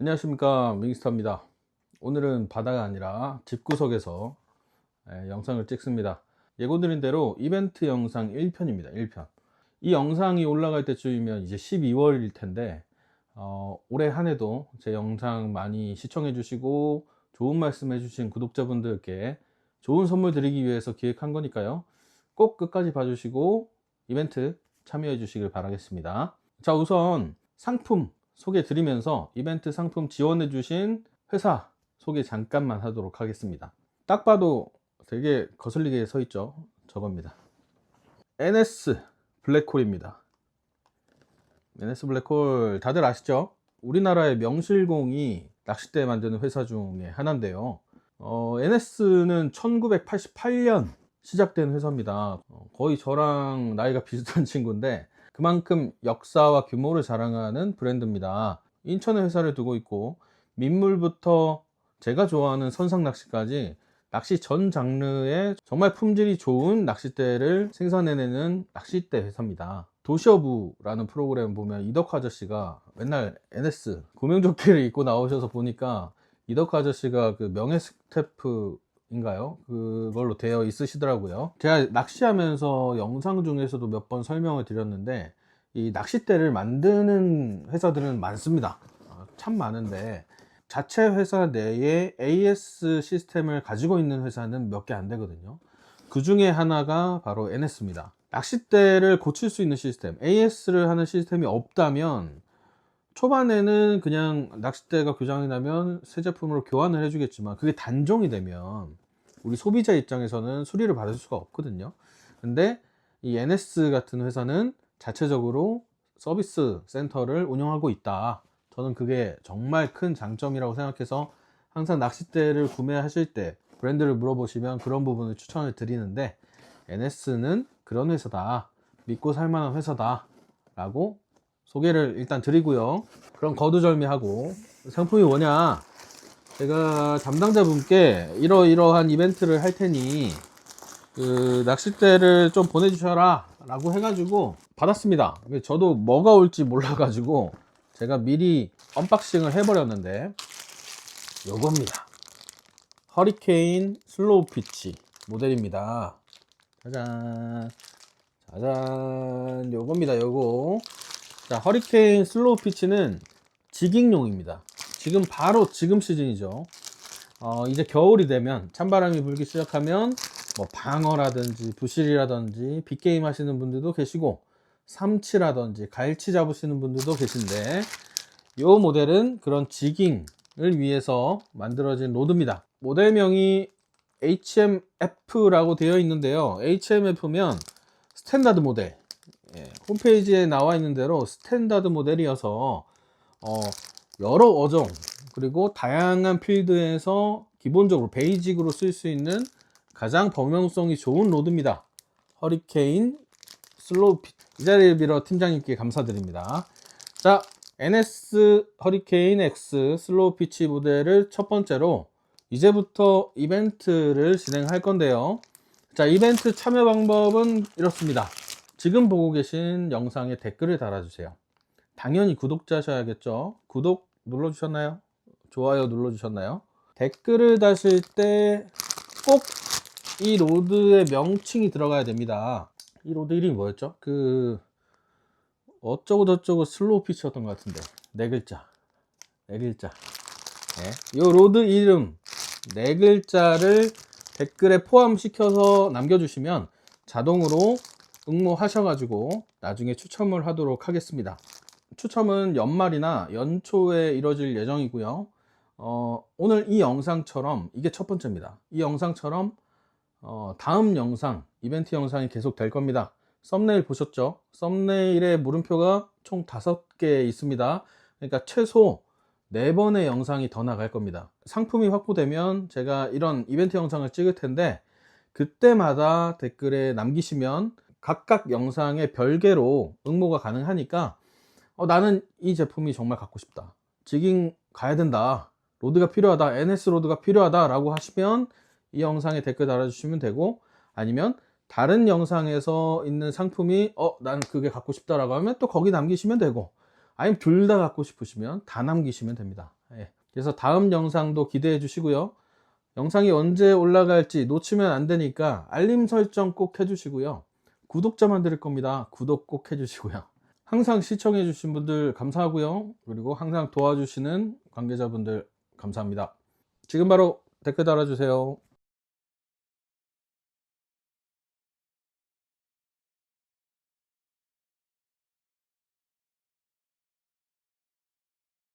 안녕하십니까. 밍스터입니다. 오늘은 바다가 아니라 집구석에서 예, 영상을 찍습니다. 예고드린 대로 이벤트 영상 1편입니다. 1편. 이 영상이 올라갈 때쯤이면 이제 12월일 텐데 어, 올해 한 해도 제 영상 많이 시청해 주시고 좋은 말씀 해주신 구독자분들께 좋은 선물 드리기 위해서 기획한 거니까요. 꼭 끝까지 봐주시고 이벤트 참여해 주시길 바라겠습니다. 자 우선 상품 소개 드리면서 이벤트 상품 지원해 주신 회사 소개 잠깐만 하도록 하겠습니다. 딱 봐도 되게 거슬리게 서 있죠? 저겁니다. NS 블랙홀입니다. NS 블랙홀 다들 아시죠? 우리나라의 명실공히 낚싯대 만드는 회사 중에 하나인데요. 어, NS는 1988년 시작된 회사입니다. 어, 거의 저랑 나이가 비슷한 친구인데 그만큼 역사와 규모를 자랑하는 브랜드입니다. 인천에 회사를 두고 있고 민물부터 제가 좋아하는 선상 낚시까지 낚시 전 장르의 정말 품질이 좋은 낚싯대를 생산해내는 낚싯대 회사입니다. 도시어부라는 프로그램 보면 이덕화 아저씨가 맨날 NS 구명조끼를 입고 나오셔서 보니까 이덕화 아저씨가 그 명예 스태프 인가요? 그걸로 되어 있으시더라고요. 제가 낚시하면서 영상 중에서도 몇 번 설명을 드렸는데 이 낚싯대를 만드는 회사들은 많습니다. 어, 참 많은데 자체 회사 내에 AS 시스템을 가지고 있는 회사는 몇 개 안 되거든요. 그 중에 하나가 바로 NS입니다. 낚싯대를 고칠 수 있는 시스템, AS를 하는 시스템이 없다면 초반에는 그냥 낚싯대가 교장이 나면 새 제품으로 교환을 해주겠지만 그게 단종이 되면 우리 소비자 입장에서는 수리를 받을 수가 없거든요. 근데 이 NS 같은 회사는 자체적으로 서비스 센터를 운영하고 있다. 저는 그게 정말 큰 장점이라고 생각해서 항상 낚싯대를 구매하실 때 브랜드를 물어보시면 그런 부분을 추천을 드리는데 NS는 그런 회사다. 믿고 살만한 회사다. 라고 소개를 일단 드리고요. 그럼 거두절미하고 상품이 뭐냐? 제가 담당자분께 이러이러한 이벤트를 할 테니 그 낚싯대를 좀 보내주셔라 라고 해가지고 받았습니다. 저도 뭐가 올지 몰라가지고 제가 미리 언박싱을 해버렸는데 요겁니다. 허리케인 슬로우 피치 모델입니다. 짜잔 짜잔 요겁니다 요거 자 허리케인 슬로우 피치는 지깅용입니다. 지금 바로 지금 시즌이죠. 어, 이제 겨울이 되면 찬바람이 불기 시작하면 뭐 방어라든지 부실이라든지 빅게임 하시는 분들도 계시고 삼치라든지 갈치 잡으시는 분들도 계신데 이 모델은 그런 지깅을 위해서 만들어진 로드입니다. 모델명이 HMF라고 되어 있는데요. HMF면 스탠다드 모델. 예, 홈페이지에 나와 있는 대로 스탠다드 모델이어서 어, 여러 어종 그리고 다양한 필드에서 기본적으로 베이직으로 쓸 수 있는 가장 범용성이 좋은 로드입니다. 허리케인 슬로우 피. 이 자리를 빌어 팀장님께 감사드립니다. 자, NS 허리케인 X 슬로우 피치 모델을 첫 번째로 이제부터 이벤트를 진행할 건데요. 자, 이벤트 참여 방법은 이렇습니다. 지금 보고 계신 영상에 댓글을 달아주세요. 당연히 구독자셔야겠죠. 구독 눌러주셨나요? 좋아요 눌러주셨나요? 댓글을 다실 때 꼭 이 로드의 명칭이 들어가야 됩니다. 이 로드 이름이 뭐였죠? 그 어쩌고 저쩌고 슬로우 피치였던 것 같은데 네 글자 네 글자 네. 이 로드 이름 네 글자를 댓글에 포함시켜서 남겨주시면 자동으로 응모하셔가지고 나중에 추첨을 하도록 하겠습니다. 추첨은 연말이나 연초에 이뤄질 예정이고요. 어, 오늘 이 영상처럼 이게 첫 번째입니다. 이 영상처럼 어, 다음 영상 이벤트 영상이 계속 될 겁니다. 썸네일 보셨죠? 썸네일에 물음표가 총 5개 있습니다. 그러니까 최소 4번의 영상이 더 나갈 겁니다. 상품이 확보되면 제가 이런 이벤트 영상을 찍을 텐데 그때마다 댓글에 남기시면 각각 영상에 별개로 응모가 가능하니까 어, 나는 이 제품이 정말 갖고 싶다. 지깅 가야 된다. 로드가 필요하다. NS 로드가 필요하다. 라고 하시면 이 영상에 댓글 달아주시면 되고 아니면 다른 영상에서 있는 상품이 어, 난 그게 갖고 싶다라고 하면 또 거기 남기시면 되고 아니면 둘 다 갖고 싶으시면 다 남기시면 됩니다. 예. 그래서 다음 영상도 기대해 주시고요. 영상이 언제 올라갈지 놓치면 안 되니까 알림 설정 꼭 해주시고요. 구독자 만들 겁니다. 구독 꼭 해주시고요. 항상 시청해 주신 분들 감사하고요. 그리고 항상 도와주시는 관계자분들 감사합니다. 지금 바로 댓글 달아주세요.